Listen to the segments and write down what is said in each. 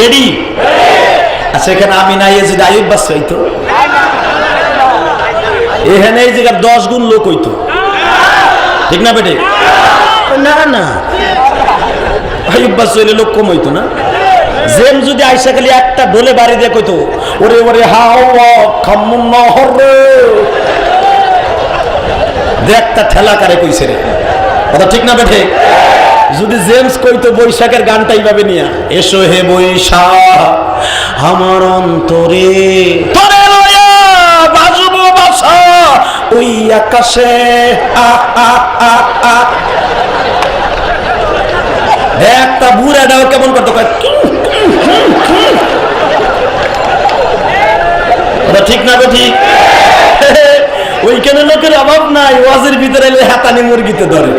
Ready এখানে আমি নাই এ যদি আয়ুব বাস হইতো। এখানে এই জায়গার দশ গুণ লোক হইতো। ঠিক না, বেটে? না না। আয়ুব বাস হইলে লোক কম হইতো না। জেম যদি একটা ডোলে বাড়ি ওরে ওরে, হাও ঠেলা কারে কইছে রে। ঠিক না বেঠে যদি জেমস কইতো বৈশাখের গানটা এইভাবে নিয়া। এসো হে বৈশাখ, আমার অন্তরে তোরে লয়া বাজবো বাসা, ওই আকাশে একটা বুড়া দাও কেমন করতো কয়। ওটা ঠিক না ঠিক? ওইখানে লোকের অভাব নাই, ওয়াজের ভিতরে হাতানি মুরগিতে ধরে।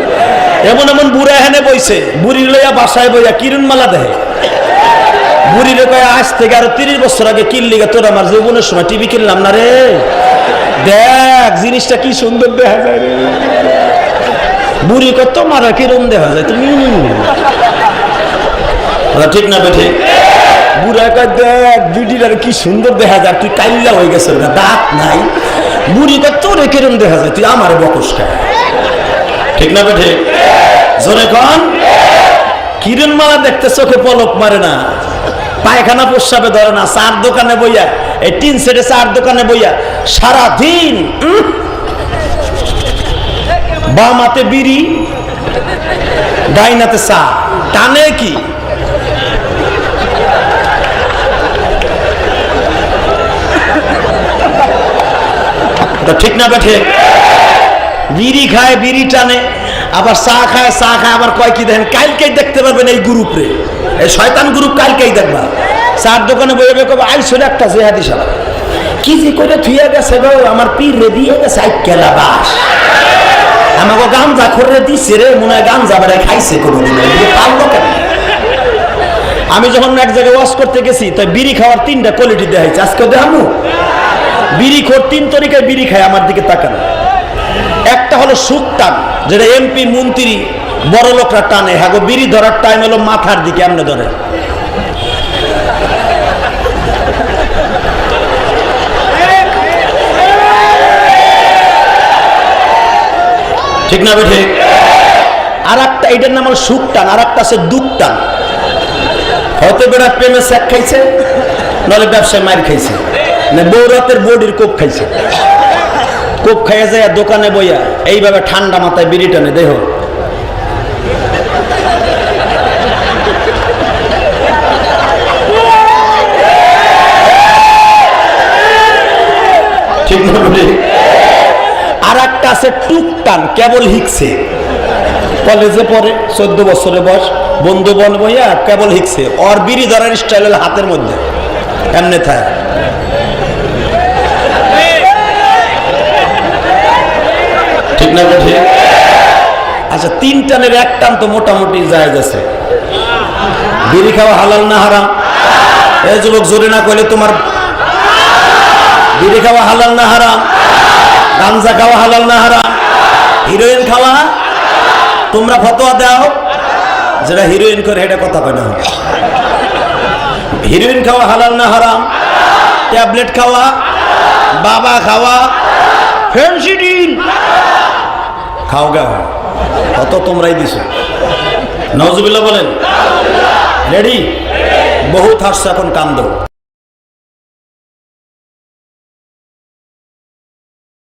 এমন এমন বুড়া এখানে বইছে, বুড়ি লইয়া বাসায় বইয়া কিরণ মালা দেয় বুড়িরে কয়, আজ থেকে আরও তিরিশ বছর আগে কিনলি গে, তোর আমার যৌবনের সময় টিভি কিনলাম না রে? দেখ, জিনিসটা কি সুন্দর দেখা যায় রে। বুড়ি কত মারা কিরম দেখা যায়, তুমি ঠিক না বেঠে? বুড়া কয়, দেখ বিডিটার কি সুন্দর দেখা যায় তুই কাইল্লা হয়ে গেছে না দাঁত নাই। বুড়ি কয়, তোরে কিরম দেখা যায়, তুই আমার বকস ঠিক না বেঠে? জোরে কন? কিরণ মালা দেখতে চোখে পলক মারে না। পায়খানা প্রস্রাবে ধরে না, চার দোকানে বইয়া, এই তিন সেটে চার দোকানে বইয়া সারা দিন বাম হাতে বিড়ি, ডাইনাতে চা। টানে কি? ঠিক না বেঠে। বিড়ি খায়, বিড়ি টানে। আবার চা খায় চা খায়, আবার কয় কি দেখেন, কালকেই দেখতে পারবেন এই গ্রুপে এই শয়তান গ্রুপ কালকেই দেখবা। চার দোকানে বইয়ে বের করব আইসলে একটা জেহাদি সালা কি যে করে থুয়ে গেছে গো, আমার পীর রে দিয়ে গেছে আইকেলা বাস আমাকে গামজা করে দিছে রে, মনে হয় গামজা বেড়ায় খাইছে কোনোদিন। পারল কেন? আমি যখন এক জায়গায় ওয়াশ করতে গেছি, তাই বিড়ি খাওয়ার তিনটা কোয়ালিটি দেখাইছে। আজকে দেখামু? বিড়ি খোর তিন তরিকায় বিড়ি খায়, আমার দিকে তাকান। একটা হলো সুখ টান, যেটা এমপি মন্ত্রী, বড় লোকরা টানে। হ্যাঁ বিড়ি ধরার টাইম হলো মাথার দিকে, এমনি ধরে। ঠিক না বেঠে? আর একটা এটার নাম হলো সুখ টান আর একটা আছে দুঃখ টান। হয়তো বেড়া প্রেমে স্যাক খাইছে, নলে ব্যবসায় মার খাইছে, না বৌরাতের বডির কোপ খাইছে। কোপ খাইয়া যায় দোকানে বইয়া এইভাবে ঠান্ডা মাথায় বিড়ি টানে দেহ ঠিক আর একটা আছে টুকটান কেবল হিকছে। কলেজে পড়ে, চোদ্দ বছরে বয়স বন্ধু বন বইয়া কেবল হিকছে। অর বিড়ি ধরার স্টাইল হাতের মধ্যে। এমনি থাকে ঠিক না ঠিক আচ্ছা তিন টানের এক টান তো মোটামুটি জায়জ আছে। বিড়ি খাওয়া হালাল না হারাম? এই যুবক, জোরে না কইলে তোমার বিড়ি খাওয়া হালাল না হারাম? গাঞ্জা খাওয়া হালাল না হারাম? হিরোইন খাওয়া? তোমরা ফতোয়া দাও। যেটা হিরোইন করে এটা কথা কয় না। হিরোইন খাওয়া হালাল না হারাম? ট্যাবলেট খাওয়া? বাবা খাওয়া? ফেন্সিডিল? খাও গাও কত তোমরাই দিছো। নজুবিল্লা বলেন। রেডি বহুত হাসছে এখন কান্দ